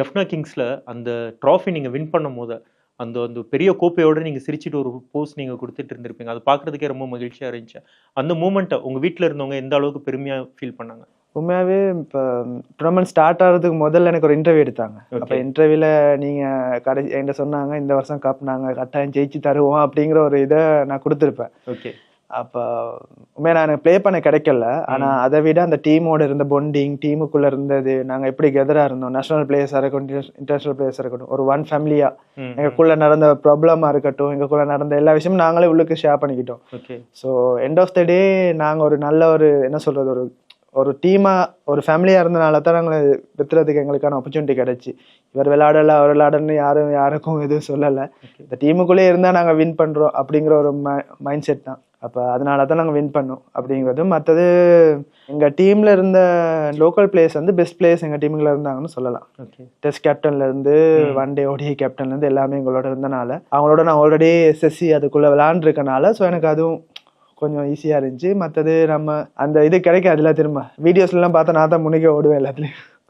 ஜஃப்னா கிங்ஸ்ல அந்த ட்ராஃபி நீங்க வின் பண்ணும் போது அந்த அந்த பெரிய கோப்பையோட நீங்க சிரிச்சிட்டு ஒரு போஸ்ட் நீங்க கொடுத்துட்டு இருந்திருப்பீங்க. அது பார்க்கிறதுக்கே ரொம்ப மகிழ்ச்சியா இருந்துச்சு. அந்த மூமெண்ட்டை உங்க வீட்ல இருந்தவங்க எந்த அளவுக்கு பெருமையா ஃபீல் பண்ணாங்க? உண்மையாகவே இப்போ டூர்னமெண்ட் ஸ்டார்ட் ஆகிறதுக்கு முதல்ல எனக்கு ஒரு இன்டர்வியூ எடுத்தாங்க. அப்போ. இன்டர்வியூவில் நீங்கள் கடைசி என்கிட்ட சொன்னாங்க இந்த வருஷம் கப் நாங்கள் கட்டாயம் ஜெயிச்சு தருவோம் அப்படிங்கிற ஒரு இதை நான் கொடுத்துருப்பேன். ஓகே அப்போ உண்மையாக நான் ப்ளே பண்ண கிடைக்கல. ஆனால் அதை விட அந்த டீமோட இருந்த பொண்டிங் டீமுக்குள்ளே இருந்தது நாங்கள் எப்படி கெதராக இருந்தோம் நேஷனல் பிளேயர்ஸாக இருக்கட்டும் இன்டர்நேஷனல் பிளேயர்ஸாக இருக்கட்டும் ஒரு ஒன் ஃபேமிலியாக எங்களுக்குள்ள நடந்த ப்ராப்ளமாக இருக்கட்டும் எங்களுக்குள்ள நடந்த எல்லா விஷயமும் நாங்களே உள்ளுக்கு ஷேர் பண்ணிக்கிட்டோம். Okay so end of the day நாங்கள் ஒரு நல்ல ஒரு என்ன சொல்கிறது ஒரு ஒரு டீமாக ஒரு ஃபேமிலியாக இருந்தனால தான் நாங்கள் வித்துறதுக்கு எங்களுக்கான ஆப்பர்ச்சுனிட்டி கிடைச்சி. இவர் விளையாடல அவர் விளையாடன்னு யாரும் யாருக்கும் எதுவும் சொல்லலை. இந்த டீமுக்குள்ளே இருந்தால் நாங்கள் வின் பண்ணுறோம் அப்படிங்கிற ஒரு மைண்ட் செட் தான். அப்போ அதனால தான் நாங்கள் வின் பண்ணோம் அப்படிங்கிறது மற்றது எங்கள் டீமில் இருந்த லோக்கல் பிளேயர்ஸ் வந்து பெஸ்ட் பிளேயர்ஸ் எங்கள் டீமுக்குள்ள இருந்தாங்கன்னு சொல்லலாம். டெஸ்ட் கேப்டன்ல இருந்து ஒன் டே ஓடிஐ கேப்டன்ல இருந்து எல்லாமே எங்களோட இருந்தனால அவங்களோட நான் ஆல்ரெடி எஸ்எஸ்சி அதுக்குள்ள விளாண்டுருக்கனால ஸோ எனக்கு அதுவும் கொஞ்சம் ஈஸியாக இருந்துச்சு. மற்றது நம்ம அந்த இது கிடைக்காதுல திரும்ப. வீடியோஸ்லாம் பார்த்தா நான் தான் முன்னிக்க ஓடுவேன் எல்லாத்துலேயும்.